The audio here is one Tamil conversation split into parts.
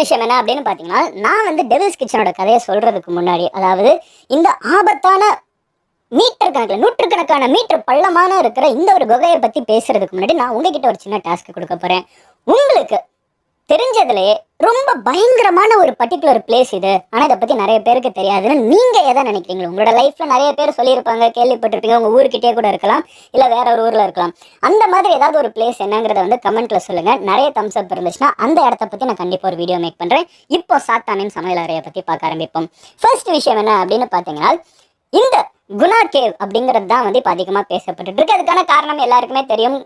விஷயம் என்ன அப்படின்னு பார்த்தீங்கன்னா நான் வந்து டெவில்ஸ் கிச்சனோட கதையை சொல்றதுக்கு முன்னாடி அதாவது இந்த ஆபத்தான மீட்டர் கணக்கில் நூற்றுக்கணக்கான மீட்டர் பள்ளமான இருக்கிற இந்த ஒரு குகையை பற்றி பேசுறதுக்கு முன்னாடி நான் உங்ககிட்ட ஒரு சின்ன டாஸ்க் கொடுக்க போகிறேன் உங்களுக்கு தெரிஞ்சதுலயே ரொம்ப பயங்கரமான ஒரு பர்டிகுலர் பிளேஸ் இது. ஆனால் இதை பற்றி நிறைய பேருக்கு தெரியாதுன்னு நீங்கள் எதை நினைக்கிறீங்களோ உங்களோட லைஃப்பில் நிறைய பேர் சொல்லியிருப்பாங்க கேள்விப்பட்டிருப்பீங்க உங்கள் ஊருக்கிட்டே கூட இருக்கலாம் இல்லை வேற ஒரு ஊரில் இருக்கலாம். அந்த மாதிரி ஏதாவது ஒரு பிளேஸ் என்னங்கிறத வந்து கமெண்ட்டில் சொல்லுங்கள் நிறைய தம்ஸ் அப் இருந்துச்சுன்னா அந்த இடத்த பற்றி நான் கண்டிப்பாக ஒரு வீடியோ மேக் பண்ணுறேன் இப்போ சாத்தானின் சமையல் அறையை பற்றி பார்க்க ஆரம்பிப்போம். ஃபர்ஸ்ட் விஷயம் என்ன அப்படின்னு பார்த்தீங்கன்னா இந்த குணா கேவ் அப்படிங்கிறது தான் வந்து இப்போ அதிகமாக பேசப்பட்டு இருக்கு. அதுக்கான காரணம் எல்லாருக்குமே தெரியும்.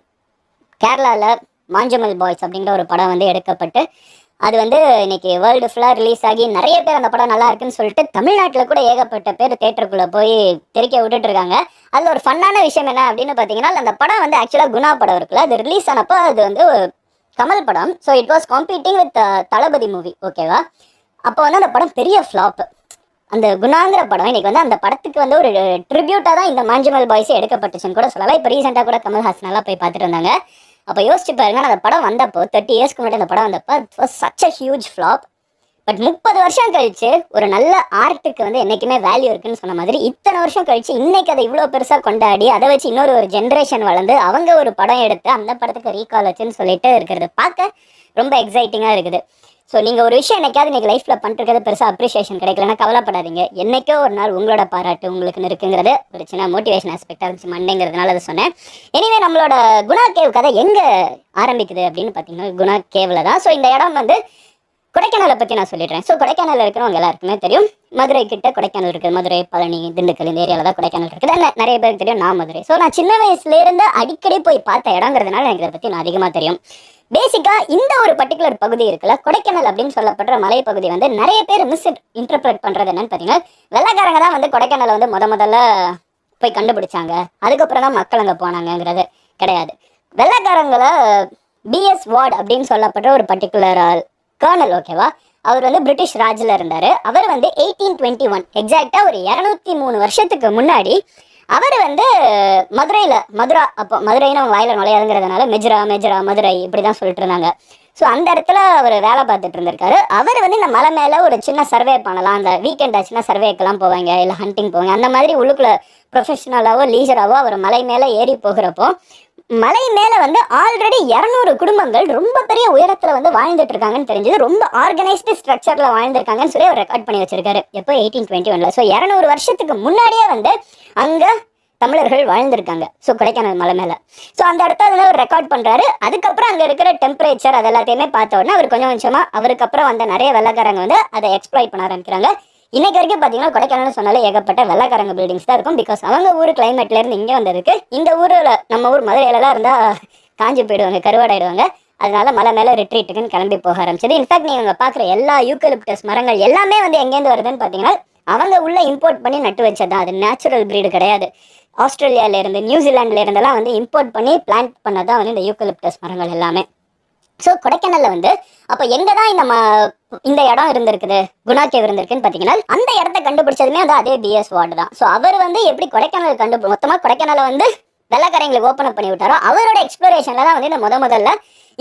கேரளாவில் மாஞ்சமல் பாய்ஸ் அப்படிங்கிற ஒரு படம் வந்து எடுக்கப்பட்டு அது வந்து இன்னைக்கு வேர்ல்டு ஃபுல்லாக ரிலீஸ் ஆகி நிறைய பேர் அந்த படம் நல்லா இருக்குன்னு சொல்லிட்டு தமிழ்நாட்டில் கூட ஏகப்பட்ட பேர் தேட்டருக்குள்ளே போய் தெரிக்க விட்டுட்டு இருக்காங்க. அதில் ஒரு ஃபன்னான விஷயம் என்ன அப்படின்னு பார்த்தீங்கன்னா அந்த படம் வந்து ஆக்சுவலாக குணா படம் இருக்குல்ல அது ரிலீஸ் ஆனப்போ அது வந்து கமல் படம். So it was competing with Thalapathy movie ஓகேவா அப்போ வந்து அந்த படம் பெரிய ஃப்ளாப் அந்த குணாங்கிற படம் இன்னைக்கு வந்து அந்த படத்துக்கு வந்து ஒரு ட்ரிபியூட்டாக தான் இந்த மாஞ்சமல் பாய்ஸ் எடுக்கப்பட்டுச்சுன்னு கூட சொல்லலாம். இப்போ ரீசெண்டாக கூட கமல்ஹாசன் எல்லாம் போய் பார்த்துட்டு இருந்தாங்க. அப்போ யோசிச்சு பாருங்க அந்த படம் வந்தப்போ தேர்ட்டி இயர்ஸ்க்கு முன்னாடி அந்த படம் வந்தப்போ such a huge flop but முப்பது வருஷம் கழிச்சு ஒரு நல்ல ஆர்ட்டுக்கு வந்து என்றைக்குமே வேல்யூ இருக்குன்னு சொன்ன மாதிரி இத்தனை வருஷம் கழிச்சு இன்னைக்கு அதை இவ்வளோ பெருசாக கொண்டாடி அதை வச்சு இன்னொரு ஒரு ஜென்ரேஷன் வளர்ந்து அவங்க ஒரு படம் எடுத்து அந்த படத்துக்கு ரீகால் வச்சுன்னு சொல்லிட்டு இருக்கிறது பார்க்க ரொம்ப எக்ஸைட்டிங்காக இருக்குது. ஸோ நீங்கள் ஒரு விஷயம் என்னைக்காவது இன்னைக்கு லைஃப்பில் பண்ணிருக்கிறது பெருசாக அப்ரிஷியேஷன் கிடைக்கலன்னா கவலைப்படாதீங்க. என்னைக்கோ ஒரு நாள் உங்களோட பாராட்டு உங்களுக்கு இருக்குங்கிறது ஒரு சின்ன மோட்டிவேஷன் ஆஸ்பெக்டாக இருந்துச்சு மண்டேங்கிறதுனால அதை சொன்னேன். எனிவே நம்மளோட குணா கேவ் கதை எங்கே ஆரம்பிக்குது அப்படின்னு பார்த்தீங்கன்னா குணா கேவில் தான். ஸோ இந்த இடம் வந்து கொடைக்கானலை பற்றி நான் சொல்லிடுறேன். ஸோ கொடைக்கானல் இருக்கிறவங்க எல்லாருக்குமே தெரியும். மதுரை கிட்ட கொடைக்கானல் இருக்குது மதுரை பழனி திண்டுக்கல் இந்த ஏரியாவில் தான் கொடைக்கானல் இருக்குது. நிறைய பேருக்கு தெரியும். நான் மதுரை. ஸோ நான் சின்ன வயசுலேருந்து அடிக்கடி போய் பார்த்த இடங்கிறதுனால எனக்கு இதை பற்றி நான் அதிகமாக தெரியும். பேசிக்காக இந்த ஒரு பர்டிகுலர் பகுதி இருக்குல்ல கொடைக்கானல் அப்படின்னு சொல்லப்படுற மலைப்பகுதி வந்து நிறைய பேர் மிஸ் இன்டர்பிரட் பண்ணுறது என்னன்னு பார்த்தீங்கன்னா வெள்ளக்காரங்க தான் வந்து கொடைக்கானலை வந்து முத முதல்ல போய் கண்டுபிடிச்சாங்க. அதுக்கப்புறம் தான் மக்கள் அங்கே போனாங்கங்கிறது கிடையாது. வெள்ளக்காரங்களை பிஎஸ் வார்ட் அப்படின்னு சொல்லப்படுற ஒரு பர்டிகுலர் கர்னல் ஓகேவா? அவர் வந்து பிரிட்டிஷ் ராஜில் இருந்தார். அவர் வந்து எயிட்டீன் டுவெண்ட்டி ஒன் எக்ஸாக்டாக ஒரு இரநூத்தி மூணு வருஷத்துக்கு முன்னாடி அவர் வந்து மதுரையில் மதுரா அப்போ மதுரைன்னு அவங்க வாயில நுழையாதுங்கிறதுனால மெஜ்ரா மெஜ்ரா மதுரை இப்படி தான் சொல்லிட்டு இருந்தாங்க. ஸோ அந்த இடத்துல அவர் வேலை பார்த்துட்டு இருந்திருக்காரு. அவர் வந்து இந்த மலை மேலே ஒரு சின்ன சர்வே பண்ணலாம். அந்த வீக்கெண்ட் ஆச்சுன்னா சர்வேக்கெல்லாம் போவாங்க இல்லை ஹண்டிங் போவாங்க. அந்த மாதிரி உள்ளுக்குள்ள ப்ரொஃபஷனலாவோ லீஜராகவோ அவர் மலை மேலே ஏறி போகிறப்போ மலை மேலே வந்து ஆல்ரெடி இரநூறு குடும்பங்கள் ரொம்ப பெரிய உயரத்தில் வந்து வாழ்ந்துட்டு இருக்காங்கன்னு தெரிஞ்சது. ரொம்ப ஆர்கனைஸ்டு ஸ்ட்ரக்சரில் வாழ்ந்திருக்காங்கன்னு சொல்லி அவர் ரெக்கார்ட் பண்ணி வச்சிருக்காரு. எப்போ? எயிட்டீன் டுவெண்ட்டி ஒன்ல ஸோ இரநூறு வருஷத்துக்கு முன்னாடியே வந்து அங்கே தமிழர்கள் வாழ்ந்திருக்காங்க. ஸோ கொடைக்கானல் மலை மேலே. ஸோ அந்த இடத்த அதில் அவர் ரெக்கார்ட் பண்ணுறாரு அதுக்கப்புறம் அங்கே இருக்கிற டெம்பரேச்சர் அது எல்லாத்தையுமே பார்த்த உடனே அவர் கொஞ்சம் கொஞ்சமாக அவருக்கு அப்புறம் வந்த நிறைய வெள்ளக்காரங்க வந்து அதை எக்ஸ்ப்ளாய்ட் பண்ண ஆரம்பிக்கிறாங்க. இன்னைக்கு வரைக்கும் பார்த்தீங்கன்னா கொடைக்கானல் சொன்னாலே ஏகப்பட்ட வெள்ளக்காரங்க பில்டிங்ஸ் தான் இருக்கும். பிகாஸ் அவங்க ஊர் கிளைமேட்லேருந்து இருந்து இங்கே வந்ததுக்கு இந்த ஊரில் நம்ம ஊர் மதுரையிலலாம் இருந்தால் காஞ்சி போயிடுவாங்க கருவாடாயிடுவாங்க. அதனால மலை மேலே ரிட்ரீட்டுக்குன்னு கிளம்பி போக ஆரம்பிச்சது. இன்ஃபேக்ட் நீங்கள் பார்க்குற எல்லா யூக்கலிப்டஸ் மரங்கள் எல்லாமே வந்து எங்கேருந்து வருதுன்னு பார்த்தீங்கன்னா அவங்க உள்ள இம்போர்ட் பண்ணி நட்டு வச்சது அது நேச்சுரல் ப்ரீடு கிடையாது. ஆஸ்திரேலியால இருந்து இருந்தெல்லாம் வந்து இம்போர்ட் பண்ணி பிளான்ட் பண்ணதான் வந்து இந்த யூக்கலிப்டஸ் மரங்கள் எல்லாமே. ஸோ கொடைக்கானல்ல வந்து அப்போ எங்க தான் இந்த இந்த இடம் இருந்திருக்குது? குணா கேவ் இருந்திருக்குன்னு பார்த்தீங்கன்னா அந்த இடத்த கண்டுபிடிச்சதுமே வந்து அதே பிஎஸ் வார்டு தான். ஸோ அவர் வந்து எப்படி கொடைக்கானல் கண்டு மொத்தமாக கொடைக்கானலை வந்து வெள்ளக்காரங்களுக்கு ஓப்பன் அப் பண்ணி விட்டாரோ அவரோட எக்ஸ்ப்ளோரேஷன்ல தான் வந்து இந்த முத முதல்ல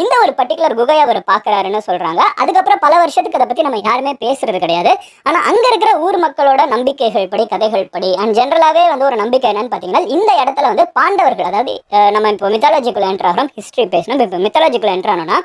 இந்த ஒரு பர்டிகுலர் குகையை அவர் பார்க்கறாருன்னு சொல்றாங்க. அதுக்கப்புறம் பல வருஷத்துக்கு அதை பத்தி நம்ம யாருமே பேசுறது கிடையாது. ஆனா அங்க இருக்கிற ஊர் மக்களோட நம்பிக்கைகள் படி கதைகள் படி அண்ட் ஜென்ரலாகவே வந்து ஒரு நம்பிக்கை என்னன்னு பாத்தீங்கன்னா இந்த இடத்துல வந்து பாண்டவர்கள் அதாவது நம்ம இப்போ மித்தாலஜிக்குள்ள என்ட்ரு ஆகிறோம் ஹிஸ்டரி பேசணும் இப்போ மித்தாலஜிக்குள்ள என்ட்ரு ஆனோம்னா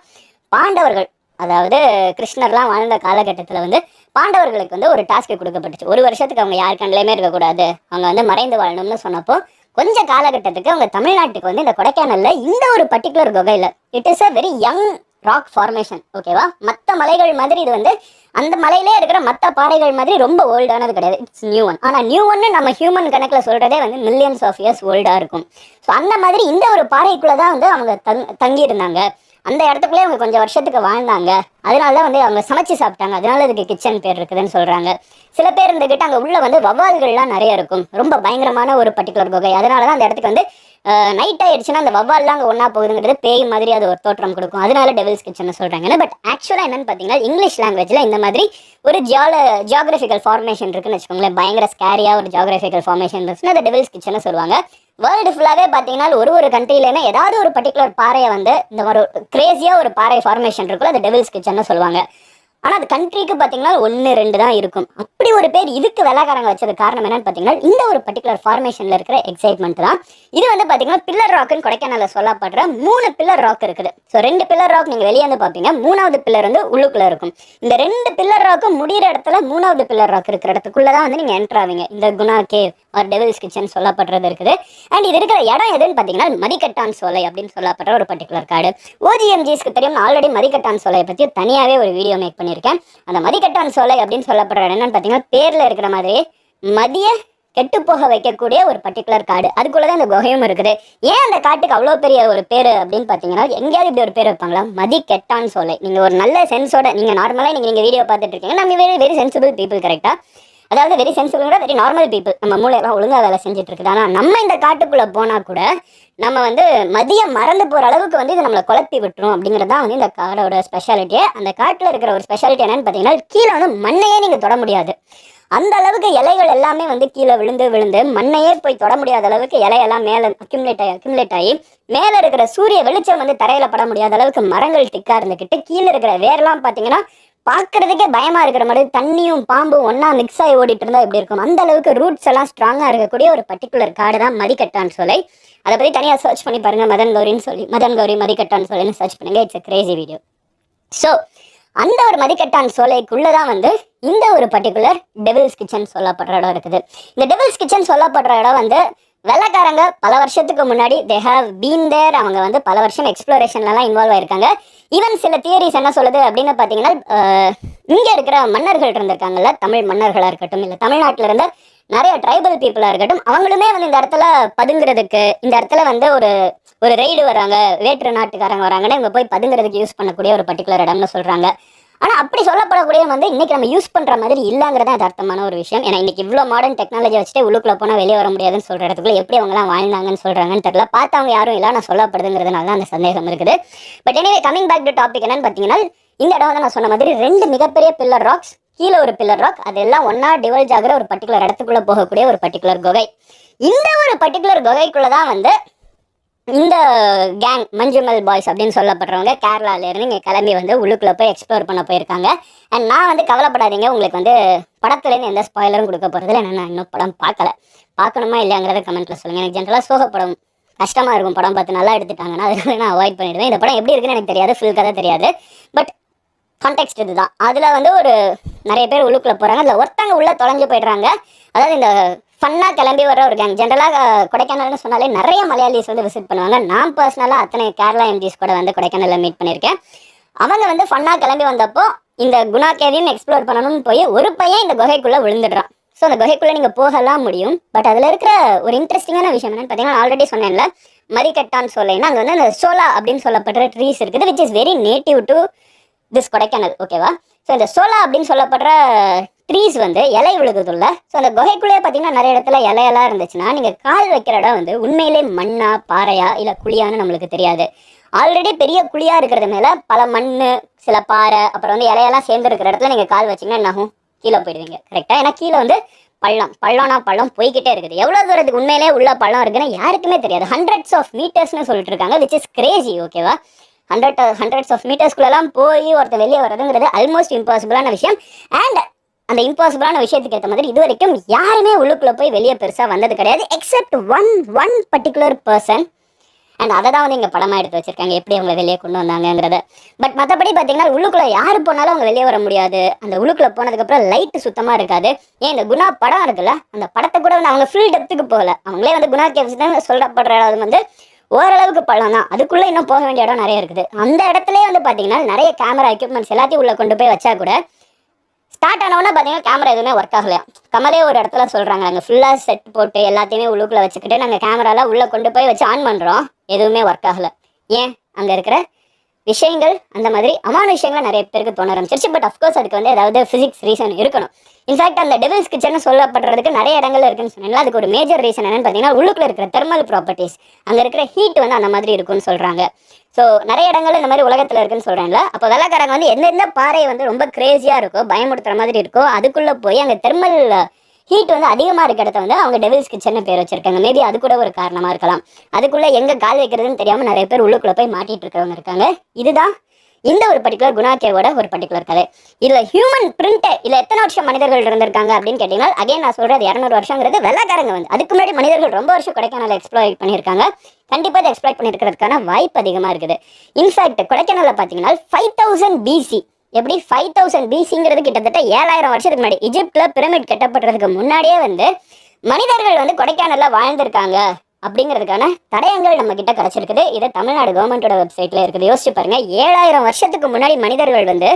பாண்டவர்கள் அதாவது கிருஷ்ணர்லாம் வாழ்ந்த காலகட்டத்தில் வந்து பாண்டவர்களுக்கு வந்து ஒரு டாஸ்க் கொடுக்கப்பட்டுச்சு. ஒரு வருஷத்துக்கு அவங்க யார் கண்ணிலையுமே இருக்கக்கூடாது. அவங்க வந்து மறைந்து வாழணும்னு சொன்னப்போ கொஞ்ச காலகட்டத்துக்கு அவங்க தமிழ்நாட்டுக்கு வந்து இந்த கொடைக்கானல்ல இந்த ஒரு பர்டிகுலர் குகையில it is a very young rock formation ஓகேவா மற்ற மலைகள் மாதிரி இது வந்து அந்த மலையிலே இருக்கிற மற்ற பாறைகள் மாதிரி ரொம்ப ஓல்டானது கிடையாது. இட்ஸ் நியூ ஒன் ஆனால் நியூ ஒன்னு நம்ம ஹியூமன் கணக்கில் சொல்கிறதே வந்து மில்லியன்ஸ் ஆஃப் இயர்ஸ் ஓல்டாக இருக்கும். ஸோ அந்த மாதிரி இந்த ஒரு பாறைக்குள்ளே தான் வந்து அவங்க தங் தங்கியிருந்தாங்க. அந்த இடத்துக்குள்ளே அவங்க கொஞ்சம் வருஷத்துக்கு வாழ்ந்தாங்க. அதனால தான் வந்து அவங்க சமைச்சு சாப்பிட்டாங்க. அதனால அதுக்கு கிச்சன் பேர் இருக்குதுன்னு சொல்றாங்க. சில பேர் இருந்துகிட்டு அங்கே உள்ள வந்து வவால்கள்லாம் நிறைய இருக்கும். ரொம்ப பயங்கரமான ஒரு பர்டிகுலர் குகை. அதனால தான் அந்த இடத்துக்கு வந்து நைட் ஆயிடுச்சுன்னா அந்த வவ்வால்லாம் அங்கே ஒன்றா போகுதுங்கிறது பேய் மாதிரி அது ஒரு தோற்றம் கொடுக்கும். அதனால டெவில்ஸ் கிச்சன் சொல்கிறாங்க பட் ஆக்சுவலாக என்னன்னு பார்த்தீங்கன்னா இங்கிலீஷ் லாங்குவேஜில் இந்த மாதிரி ஒரு ஜியால ஜியாகிரபிக்கல் ஃபார்மேஷன் இருக்குன்னு வச்சுக்கோங்களேன். பயங்கர ஸ்கேரியாக ஒரு ஜியாகிரபிக்கல் ஃபார்மேஷன் இருந்துச்சுன்னா அதை டெவில்ஸ் கிச்சன் சொல்லுவாங்க. வேர்ல்டு ஃபுல்லாகவே பார்த்தீங்கன்னா ஒரு ஒரு கண்ட்ரியிலேயுமே ஏதாவது ஒரு பர்டிகுலர் பாறையை வந்து இந்த மாதிரி கிரேசியாக ஒரு பாறை ஃபார்மேஷன் இருக்குல்ல அது டெவில்ஸ் கிச்சன் சொல்லுவாங்க. ஆனா அது கண்ட்ரிக்கு பாத்தீங்கன்னா ஒன்னு ரெண்டு தான் இருக்கும். அப்படி ஒரு பேர் இதுக்கு வெள்ளைக்காரங்க வச்சது காரணம் என்னன்னு பாத்தீங்கன்னா இந்த ஒரு பர்டிகுலர் ஃபார்மேஷன்ல இருக்கிற எக்ஸைட்மெண்ட் தான். இது வந்து பாத்தீங்கன்னா பில்லர் ராக்குன்னு கொடைக்கானல்ல சொல்லப்படுற மூணு பில்லர் ராக் இருக்குது. ஸோ ரெண்டு பில்லர் ராக் நீங்க வெளியே வந்து பார்ப்பீங்க மூணாவது பில்லர் வந்து உள்ளுக்குள்ள இருக்கும். இந்த ரெண்டு பில்லர் ராக்கும் முடிகிற இடத்துல மூணாவது பில்லர் ராக் இருக்கிற இடத்துக்குள்ளே தான் வந்து நீங்க என்டர் ஆவீங்க. இந்த Guna cave or devil's kitchen சொல்லப்படுறது இருக்குது. அண்ட் இது இருக்கிற இடம் எதுன்னு பாத்தீங்கன்னா மதிக்கட்டான் சோலை அப்படின்னு சொல்லப்படுற ஒரு பர்டிகுலர் காடு. ஓஜிஎம்ஜிஸ்க்கு தெரியும். ஆல்ரெடி மதிக்கட்டான் சோலையை பத்தி தனியாவே ஒரு வீடியோ மேக் பண்ணி பண்ணியிருக்கேன். அந்த மதிக்கட்டான் சோலை அப்படின்னு சொல்லப்படுற என்னன்னு பாத்தீங்கன்னா பேர்ல இருக்கிற மாதிரி மதிய கெட்டு போக வைக்கக்கூடிய ஒரு பர்டிகுலர் காடு அதுக்குள்ளதான் இந்த குகையும் இருக்குது. ஏன் அந்த காட்டுக்கு அவ்வளோ பெரிய ஒரு பேர் அப்படின்னு பார்த்தீங்கன்னா எங்கேயாவது இப்படி ஒரு பேர் வைப்பாங்களா? மதி கெட்டான் சோலை. நீங்கள் ஒரு நல்ல சென்ஸோட நீங்கள் நார்மலாக நீங்கள் நீங்கள் வீடியோ பார்த்துட்டு இருக்கீங்க. நம்ம வெரி வெரி சென்சிபிள் பீப்புள் கரெக்டாக அதாவது very sensible very normal people நம்ம மூளையெல்லாம் ஒழுங்காக வேலை செஞ்சுட்டு இருக்குது ஆனால் நம்ம இந்த காட்டுக்குள்ளே போனால் கூட நம்ம வந்து மதியம் மறந்து போகிற அளவுக்கு வந்து இது நம்மளை குழப்பி விட்டுரும் அப்படிங்கிறது தான் வந்து இந்த காடோட ஸ்பெஷாலிட்டியே அந்த காட்டில் இருக்கிற ஒரு ஸ்பெஷாலிட்டி என்னன்னு பார்த்தீங்கன்னா கீழே வந்து மண்ணையே நீங்கள் தொட முடியாது. அந்த அளவுக்கு இலைகள் எல்லாமே வந்து கீழே விழுந்து விழுந்து மண்ணையே போய் தொட முடியாத அளவுக்கு இலையெல்லாம் மேலே அக்யூமுலேட் ஆகி அக்யூமுலேட் ஆகி மேலே இருக்கிற சூரிய வெளிச்சம் வந்து தரையில பட முடியாத அளவுக்கு மரங்கள் திக்காக இருந்துக்கிட்டு கீழே இருக்கிற வேர்லாம் பார்த்தீங்கன்னா பார்க்கறதுக்கே பயமா இருக்கிற மாதிரி தண்ணியும் பாம்பும் ஒன்றா மிக்ஸ் ஆகி ஓடிட்டு இருந்தா எப்படி இருக்கும்? அந்த அளவுக்கு ரூட்ஸ் எல்லாம் ஸ்ட்ராங்கா இருக்கக்கூடிய ஒரு பர்டிகுலர் காடு தான் மதிக்கட்டான் சொல்லி. அதை பத்தி தனியா சர்ச் பண்ணி பாருங்க மதன் கௌரின்னு சொல்லி. மதன் கௌரி மதிக்கட்டான் சொல்லின்னு சர்ச் பண்ணுங்க. It's a crazy video so அந்த ஒரு மதிக்கட்டான் சோலைக்குள்ளதான் வந்து இந்த ஒரு பர்டிகுலர் டெவில்ஸ் கிச்சன் சொல்லப்படுற இடம் இருக்குது. இந்த டெவில்ஸ் கிச்சன் சொல்லப்படுற இடம் வந்து வெள்ளக்காரங்க பல வருஷத்துக்கு முன்னாடி தே ஹாவ் பீன் தேர் அவங்க வந்து பல வருஷம் எக்ஸ்ப்ளோரேஷன்லலாம் இன்வால்வ் ஆயிருக்காங்க. ஈவன் சில தியரிஸ் என்ன சொல்லுது அப்படின்னு பார்த்தீங்கன்னா இங்கே இருக்கிற மன்னர்கள் இருந்திருக்காங்கல்ல தமிழ் மன்னர்களாக இருக்கட்டும் இல்லை தமிழ்நாட்டில் இருந்த நிறைய ட்ரைபல் பீப்புளாக இருக்கட்டும் அவங்களுமே வந்து இந்த இடத்துல பதுங்குறதுக்கு இந்த இடத்துல வந்து ஒரு ஒரு ரெய்டு வராங்க வேற்று நாட்டுக்காரங்க வராங்கன்னு இவங்க போய் பதுங்குறதுக்கு யூஸ் பண்ணக்கூடிய ஒரு பர்டிகுலர் இடம்னு சொல்றாங்க. ஆனால் அப்படி சொல்லப்படக்கூடிய வந்து இன்னைக்கு நம்ம யூஸ் பண்ணுற மாதிரி இல்லங்கிறது அது அர்த்தமான ஒரு விஷயம். ஏன்னா இன்னைக்கு இவ்வளோ மாடர்ன் டெக்னாலஜி வச்சுட்டு உள்ளுக்குள்ள போனால் வெளியே வர முடியாதுன்னு சொல்கிற இடத்துக்குள்ள எப்படி அவங்கலாம் வாழ்ந்தாங்கன்னு சொல்கிறாங்கன்னு தெரியல. பார்த்தவங்க யாரும் இல்லை நான் சொல்லப்படுதுங்கிறதுனால தான் அந்த சந்தேகம் இருக்குது. பட் எனவே கமிங் பேக் டு டாபிக் என்னன்னு பார்த்தீங்கன்னா இந்த இடம் வந்து நான் சொன்ன மாதிரி ரெண்டு மிகப்பெரிய பில்லர் ராக்ஸ் கீழே ஒரு பில்லர் ராக் அதெல்லாம் ஒன்றா டிவல்ஜ் ஆகிற ஒரு பர்டிகுலர் இடத்துக்குள்ளே போகக்கூடிய ஒரு பர்டிகுலர் குகை. இந்த ஒரு பர்டிகுலர் குகைக்குள்ளே தான் வந்து இந்த கேங் மஞ்சுமல் பாய்ஸ் அப்படின்னு சொல்லப்படுறவங்க கேரளால இருந்து இங்கே கிளம்பி வந்து உள்ளுக்குள்ள போய் எக்ஸ்ப்ளோர் பண்ண போயிருக்காங்க. அண்ட் நான் வந்து கவலைப்படாதீங்க உங்களுக்கு வந்து படத்துலேருந்து எந்த ஸ்பாய்லரும் கொடுக்க போகிறதில்ல ஏன்னா நான் இன்னும் படம் பார்க்கல. பார்க்கணுமா இல்லையாங்கிறத கமெண்ட்ல சொல்லுங்கள் எனக்கு ஜென்ரலாக சோகப்படம். கஷ்டமாக இருக்கும் படம் பார்த்து நல்லா எடுத்துட்டாங்கன்னா அதுக்காக நான் அவாய்ட் பண்ணிடுவேன். இந்த படம் எப்படி இருக்குன்னு எனக்கு தெரியாது. ஃபுல் கதை தெரியாது. பட் கான்டெக்ட் இதுதான். அதில் வந்து ஒரு நிறைய பேர் உள்ளுக்குள்ளே போகிறாங்க அதில் ஒருத்தங்க உள்ளே தொலைஞ்சு போயிடுறாங்க. அதாவது இந்த ஃபன்னாக கிளம்பி வர ஒரு கேங் ஜென்ரலாக கொடைக்கானல்னு சொன்னாலே நிறைய மலையாளிஸ் வந்து விசிட் பண்ணுவாங்க. நான் பர்சனலாக அத்தனை கேரளா எம்ஜிஸ் கூட வந்து கொடைக்கானலில் மீட் பண்ணியிருக்கேன் அவங்க வந்து ஃபன்னாக கிளம்பி வந்தப்போ இந்த குணா கேவியும் எக்ஸ்ப்ளோர் பண்ணணும்னு போய் ஒரு பையன் இந்த குகைக்குள்ளே விழுந்துடுறான். ஸோ அந்த குகைக்குள்ளே நீங்கள் போகலாம் முடியும். பட் அதில் இருக்கிற ஒரு இன்ட்ரெஸ்டிங்கான விஷயம் என்னென்னு பார்த்தீங்கன்னா ஆல்ரெடி சொன்னேன்ல மரிக்கட்டான்னு சொல்லேன்னா அங்கே வந்து அந்த சோலா அப்படின்னு சொல்லப்படுற ட்ரீஸ் இருக்குது which is very native to this Kodaikanal ஓகேவா ஸோ இந்த சோலா அப்படின்னு சொல்லப்படுற ட்ரீஸ் வந்து இலை விழுகுதுல்ல. ஸோ அந்த குகைக்குள்ளேயே பார்த்தீங்கன்னா நிறைய இடத்துல இலையெல்லாம் இருந்துச்சுன்னா நீங்கள் கால் வைக்கிற இடம் வந்து உண்மையிலே மண்ணா பாறையா இல்லை குழியான்னு நம்மளுக்கு தெரியாது. ஆல்ரெடி பெரிய குழியாக இருக்கிறது மேலே பல மண் சில பாறை அப்புறம் வந்து இலையெல்லாம் சேர்ந்து இருக்கிற இடத்துல நீங்கள் கால் வச்சீங்கன்னா என்னாகும் கீழே போயிடுவீங்க. கரெக்டாக ஏன்னா கீழே வந்து பள்ளம் பள்ளம்னா பள்ளம் போய்கிட்டே இருக்குது. எவ்வளோ தூரத்துக்கு உண்மையிலே உள்ள பள்ளம் இருக்குன்னு யாருக்குமே தெரியாது. ஹண்ட்ரட்ஸ் ஆஃப் மீட்டர்ஸ்னு சொல்லிட்டு இருக்காங்க விச் இஸ் கிரேசி ஓகேவா ஹண்ட்ரட் ஹண்ட்ரட்ஸ் ஆஃப் மீட்டர்ஸ்குள்ளெல்லாம் போய் ஒருத்தர் வெளியே வர்றதுங்கிறது ஆல்மோஸ்ட் இம்பாசிபிளான விஷயம். அண்ட் அந்த இம்பாசிபிளான விஷயத்துக்கு ஏற்ற மாதிரி இது வரைக்கும் யாருமே உள்ளுக்குள்ளே போய் வெளியே பெருசாக வந்தது கிடையாது except one one particular person and அதை தான் வந்து இங்கே படமாக எடுத்து வச்சுருக்காங்க. எப்படி அவங்க வெளியே கொண்டு வந்தாங்கங்கிறத. பட் மற்றபடி பார்த்தீங்கன்னா உள்ளுக்குள்ளே யார் போனாலும் அவங்க வெளியே வர முடியாது. அந்த உள்ளுக்குள்ளே போனதுக்கப்புறம் லைட்டு சுத்தமாக இருக்காது. ஏன் இந்த குணா படம் இருக்குல்ல அந்த படத்தை கூட வந்து அவங்க ஃபுல் டெப்த்துக்கு போகல. அவங்களே வந்து குணா கேவ்ஸ் தான் சொல்லப்படுற அது வந்து ஓரளவுக்கு படம் தான். அதுக்குள்ளே இன்னும் போக வேண்டிய இடம் நிறைய இருக்குது. அந்த இடத்துலேயே வந்து பார்த்தீங்கன்னா நிறைய கேமரா எக்யூப்மெண்ட்ஸ் எல்லாத்தையும் உள்ள கொண்டு போய் வச்சா கூட ஸ்டார்ட் பார்த்தீங்கன்னா கேமரா எதுவுமே ஒர்க் ஆகலையா? கமலே ஒரு இடத்துல சொல்கிறாங்க நாங்கள் ஃபுல்லாக செட் போட்டு எல்லாத்தையுமே உள்ளுக்குள்ளே வச்சுக்கிட்டு நாங்கள் கேமராலாம் உள்ளே கொண்டு போய் வச்சு ஆன் பண்ணுறோம் எதுவுமே ஒர்க் ஆகலை. ஏன்? அங்கே இருக்கிற விஷயங்கள் அந்த மாதிரி அமானுஷயங்கள் நிறைய பேருக்கு தோண ஆரம்பிச்சிருச்சு. பட் அஃப்கோர்ஸ் அதுக்கு வந்து ஏதாவது ஃபிசிக்ஸ் ரீசன் இருக்கணும். இன்ஃபேக்ட் அந்த டெவில்ஸ் கிச்சன் சொல்லப்படுறதுக்கு நிறைய இடங்கள் இருக்குன்னு சொன்னீங்களா அதுக்கு ஒரு மேஜர் ரீசன் என்னன்னு பார்த்தீங்கன்னா உள்ளுக்குள்ள இருக்கிற தெர்மல் ப்ராப்பர்ட்டிஸ் அங்கே இருக்கிற ஹீட் வந்து அந்த மாதிரி இருக்கும்னு சொல்கிறாங்க ஸோ நிறைய இடங்கள் இந்த மாதிரி உலகத்தில் இருக்குன்னு சொல்கிறேன்ல அப்போ வெள்ளக்காரங்க வந்து எந்தெந்த பாறை வந்து ரொம்ப கிரேசியாக இருக்கோ பயமுடுத்துகிற மாதிரி இருக்கோ அதுக்குள்ளே போய் அங்கே தெர்மல் ஹீட் வந்து அதிகமாக இருக்க இடத்த வந்து அவங்க டெவில்ஸ் கிச்சன் பேர் வச்சிருக்காங்க. மேபி அது கூட ஒரு காரணமாக இருக்கலாம். அதுக்குள்ளே எங்கே கால் வைக்கிறதுன்னு தெரியாமல் நிறைய பேர் உள்ளுக்குள்ளே போய் மாட்டிட்டு இருக்கிறவங்க இருக்காங்க. இதுதான் இந்த ஒரு பர்டிகுலர் குணாக்கேவோட ஒரு பர்டிகுலர் கதை. இதுல ஹியூமன் பிரிண்ட் இல்ல எத்தனை வருஷம் மனிதர்கள் இருந்திருக்காங்க அப்படின்னு கேட்டீங்கன்னா அகைன் நான் சொல்றது இரநூறு வருஷங்கிறது வெள்ளக்காரங்க வந்து. அதுக்கு முன்னாடி மனிதர்கள் ரொம்ப வருஷம் கொடைக்கானல் எக்ஸ்ப்ளோர் பண்ணியிருக்காங்க. கண்டிப்பா அதை எக்ஸ்ப்ளோர் பண்ணிருக்கிறதுக்கான வாய்ப்பு அதிகமா இருக்குது. இன்ஃபேக்ட் கொடைக்கானல்ல பாத்தீங்கன்னா ஃபைவ் தௌசண்ட் பிசி எப்படி? ஃபைவ் தௌசண்ட் பிசிங்கிறது கிட்டத்தட்ட ஏழாயிரம் வருஷத்துக்கு முன்னாடி. இஜிப்ட்ல பிரமிட் கட்டப்படுறதுக்கு முன்னாடியே வந்து மனிதர்கள் வந்து கொடைக்கானல்ல வாழ்ந்திருக்காங்க. அப்படிங்கிறதுக்கான தடயங்கள் நம்ம கிட்ட கிடைச்சிருக்குது. இது தமிழ்நாடு கவர்மெண்டோட வெப்சைட்ல இருக்குது. யோசிச்சு பாருங்க. ஏழாயிரம் வருஷத்துக்கு முன்னாடி மனிதர்கள் வந்து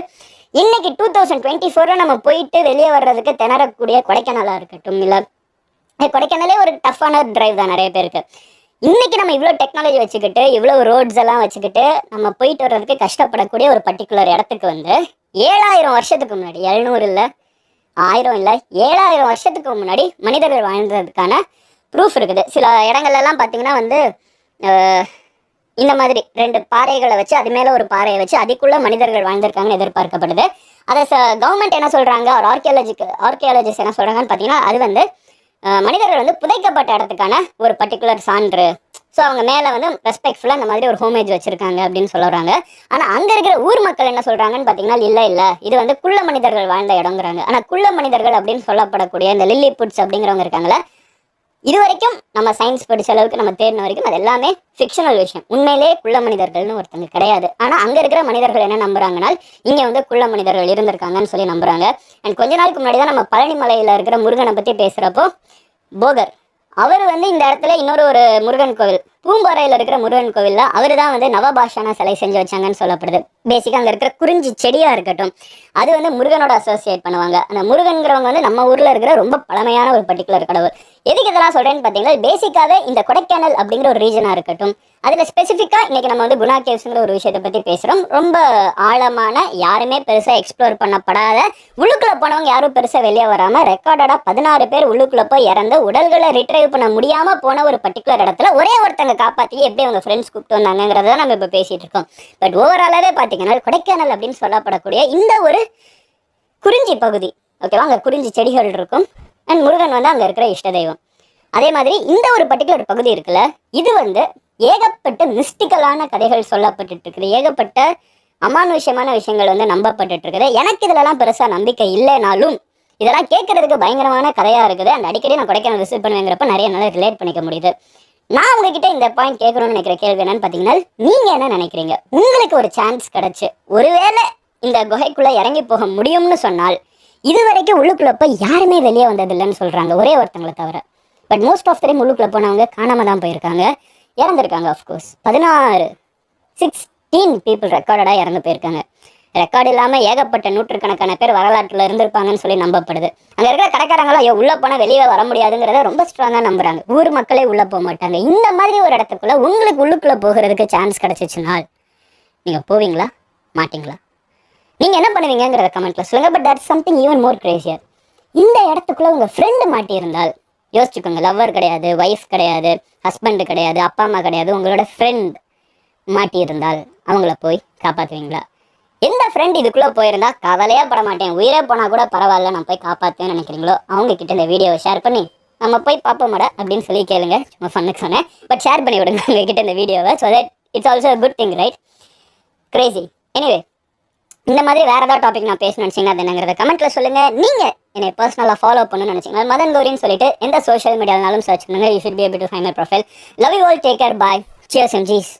இன்னைக்கு டூ தௌசண்ட் டுவெண்ட்டி ஃபோர்ல நம்ம போயிட்டு வெளியே வர்றதுக்கு திணறக்கூடிய கொடைக்கானலா இருக்கட்டும் இல்ல கொடைக்கானலே ஒரு டஃப்பான டிரைவ் தான் நிறைய பேருக்கு. இன்னைக்கு நம்ம இவ்வளோ டெக்னாலஜி வச்சுக்கிட்டு இவ்வளோ ரோட்ஸ் எல்லாம் வச்சுக்கிட்டு நம்ம போயிட்டு வர்றதுக்கு கஷ்டப்படக்கூடிய ஒரு பர்டிகுலர் இடத்துக்கு வந்து ஏழாயிரம் வருஷத்துக்கு முன்னாடி எழுநூறு இல்லை ஆயிரம் இல்லை ஏழாயிரம் வருஷத்துக்கு முன்னாடி மனிதர்கள் வாழ்ந்ததுக்கான ப்ரூஃப் இருக்குது. சில இடங்கள்லாம் பார்த்தீங்கன்னா வந்து இந்த மாதிரி ரெண்டு பாறைகளை வச்சு அது மேலே ஒரு பாறையை வச்சு அதுக்குள்ளே மனிதர்கள் வாழ்ந்திருக்காங்கன்னு எதிர்பார்க்கப்படுது. அதை கவர்மெண்ட் என்ன சொல்கிறாங்க ஒரு ஆர்கியாலஜிக்கு ஆர்கியாலஜிஸ்ட் என்ன சொல்கிறாங்கன்னு பார்த்தீங்கன்னா அது வந்து மனிதர்கள் வந்து புதைக்கப்பட்ட இடத்துக்கான ஒரு பர்டிகுலர் சான்று. ஸோ அவங்க மேலே வந்து ரெஸ்பெக்ட்ஃபுல்லாக இந்த மாதிரி ஒரு ஹோமேஜ் வச்சுருக்காங்க அப்படின்னு சொல்லுறாங்க. ஆனால் அங்கே இருக்கிற ஊர் மக்கள் என்ன சொல்கிறாங்கன்னு பார்த்தீங்கன்னா இல்லை இல்லை. இது வந்து குள்ள மனிதர்கள் வாழ்ந்த இடங்கிறாங்க ஆனால் குள்ள மனிதர்கள் அப்படின்னு சொல்லப்படக்கூடிய இந்த லில்லி புட்ஸ் அப்படிங்கிறவங்க இருக்காங்களே இது வரைக்கும் நம்ம சயின்ஸ் படிச்ச அளவுக்கு நம்ம தேடின வரைக்கும் அது எல்லாமே ஃபிக்ஷனல் விஷயம். உண்மையிலே குள்ள மனிதர்கள்னு ஒருத்தங்க கிடையாது. ஆனால் அங்கே இருக்கிற மனிதர்கள் என்ன நம்புறாங்கன்னா இங்கே வந்து குள்ள மனிதர்கள் இருந்திருக்காங்கன்னு சொல்லி நம்புறாங்க. அண்ட் கொஞ்ச நாளுக்கு முன்னாடி தான் நம்ம பழனிமலையில் இருக்கிற முருகனை பற்றி பேசுகிறப்போ போகர் அவர் வந்து இந்த இடத்துல இன்னொரு ஒரு முருகன் கோவில் பூம்பாறையில் இருக்கிற முருகன் கோவிலில் அவர் தான் வந்து நவபாஷான சிலை செஞ்சு வச்சாங்கன்னு சொல்லப்படுது. பேசிக்காக அங்கே இருக்கிற குறிஞ்சி செடியா இருக்கட்டும். அது வந்து முருகனோட அசோசியேட் பண்ணுவாங்க. அந்த முருகன்கிறவங்க வந்து நம்ம ஊர்ல இருக்கிற ரொம்ப பழமையான ஒரு பர்டிகுலர் கடவுள். எதுக்கு இதெல்லாம் சொல்றேன்னு பார்த்தீங்கன்னா பேசிக்காகவே இந்த கொடைக்கானல் அப்படிங்கிற ஒரு ரீஜனாக இருக்கட்டும். அதில் ஸ்பெசிஃபிக்காக இன்னைக்கு நம்ம வந்து குணா கேவ்ஸுங்கிற ஒரு விஷயத்தை பத்தி பேசுகிறோம் ரொம்ப ஆழமான யாருமே பெருசா எக்ஸ்ப்ளோர் பண்ணப்படாத உள்ளுக்குள்ள போனவங்க யாரும் பெருசா வெளியே வராமல் ரெக்கார்டடாக பதினாறு பேர் உள்ளுக்குள்ளே போய் இறந்து உடல்களை ரிட்ரைவ் பண்ண முடியாமல் போன ஒரு பர்டிகுலர் இடத்துல ஒரே ஒருத்தங்க காப்பாற்றி எப்படி அவங்க ஃப்ரெண்ட்ஸ் கூப்பிட்டு வந்தாங்கிறத நம்ம இப்போ பேசிட்டு இருக்கோம். பட் ஓவராலாவே பாத்தீங்கன்னா கொடைக்கானல் அப்படின்னு சொல்லப்படக்கூடிய இந்த ஒரு குறிஞ்சி பகுதி. ஓகேவா அங்கே குறிஞ்சி செடிகள் இருக்கும். அண்ட் முருகன் வந்து அங்கே இருக்கிற இஷ்ட தெய்வம். அதே மாதிரி இந்த ஒரு பர்டிகுலர் பகுதி இருக்குல்ல இது வந்து ஏகப்பட்ட மிஸ்டிக்கலான கதைகள் சொல்லப்பட்டு இருக்குது ஏகப்பட்ட அமானுஷ்யமான விஷயங்கள் வந்து நம்பப்பட்டு இருக்குது எனக்கு இதுலலாம் பெருசாக நம்பிக்கை இல்லைனாலும் இதெல்லாம் கேட்கறதுக்கு பயங்கரமான கதையாக இருக்குது. அண்ட் அடிக்கடி நான் கொடைக்கானல் விசிட் பண்ணுவேங்கிறப்ப நிறைய நல்லா ரிலேட் பண்ணிக்க முடியுது. நான் உங்ககிட்ட இந்த பாயிண்ட் கேட்கணும்னு நினைக்கிற கேள்வி என்னன்னு பார்த்தீங்கன்னா நீங்க என்ன நினைக்கிறீங்க? உங்களுக்கு ஒரு சான்ஸ் கிடைச்சு. ஒருவேளை இந்த குகைக்குள்ள இறங்கி போக முடியும்னு சொன்னால் இதுவரைக்கும் உள்ளுக்குள்ள போய் யாருமே வெளியே வந்தது இல்லைன்னு சொல்றாங்க. ஒரே ஒருத்தங்களை தவிர. பட் மோஸ்ட் ஆஃப் டைம் உள்ளுக்குள்ள போனவங்க காணாம தான் போயிருக்காங்க. இறந்துருக்காங்க ஆஃப்கோர்ஸ் பதினாறு சிக்ஸ்டீன் பீப்புள் ரெக்கார்டடாக இறந்து போயிருக்காங்க. ரெக்கார்டு இல்லாமல் ஏகப்பட்ட நூற்றுக்கணக்கான பேர் வரலாற்றில் இருந்திருப்பாங்கன்னு சொல்லி நம்பப்படுது. அங்கே இருக்கிற கடைக்காரங்களாம் ஐயோ உள்ளே போனால் வெளியே வர முடியாதுங்கிறத ரொம்ப ஸ்ட்ராங்காக நம்புறாங்க. ஊர் மக்களே உள்ளே போக மாட்டாங்க. இந்த மாதிரி ஒரு இடத்துக்குள்ள உங்களுக்கு உள்ளுக்குள்ளே போகிறதுக்கு சான்ஸ் கிடைச்சிச்சுனால் நீங்கள் போவீங்களா? மாட்டிங்களா? நீங்கள் என்ன பண்ணுவீங்கிறத கமெண்ட்ல சொல்லுங்க. But that something even more crazier இந்த இடத்துக்குள்ள உங்கள் ஃப்ரெண்டு மாட்டியிருந்தால் யோசிச்சுக்கோங்க. லவ்வர் கிடையாது ஒய்ஃப் கிடையாது ஹஸ்பண்டு கிடையாது அப்பா அம்மா கிடையாது உங்களோட ஃப்ரெண்ட் மாட்டியிருந்தால் அவங்கள போய் காப்பாற்றுவீங்களா எந்த ஃப்ரெண்ட் இதுக்குள்ளே போயிருந்தா கவலையே பட மாட்டேன். உயிரே போனால் கூட பரவாயில்ல நான் போய் காப்பாற்றுவேன்னு நினைக்கிறீங்களோ? அவங்க கிட்ட இந்த வீடியோவை ஷேர் பண்ணி நம்ம போய் பார்ப்போமாடா அப்படின்னு சொல்லி கேளுங்க. சும்மா ஃபன்னுக்கு சொன்னேன். பட் ஷேர் பண்ணி விடுங்க உங்ககிட்ட இந்த வீடியோவை so that it's also good thing right crazy anyway இந்த மாதிரி வேற ஏதாவது டாபிக் நான் பேசணும்னு நினச்சிங்கன்னா அது என்னங்கிறத கமெண்ட்ல சொல்லுங்க. நீங்க என்னை பர்சனலாக ஃபாலோ பண்ணணும்னு நினைச்சீங்கன்னா மதன் கௌரின்னு சொல்லிட்டு எந்த சோஷியல் மீடியாவிலும் சர்ச் பண்ணுங்க. You should be able to find my profile love you all take care bye cheers and jeez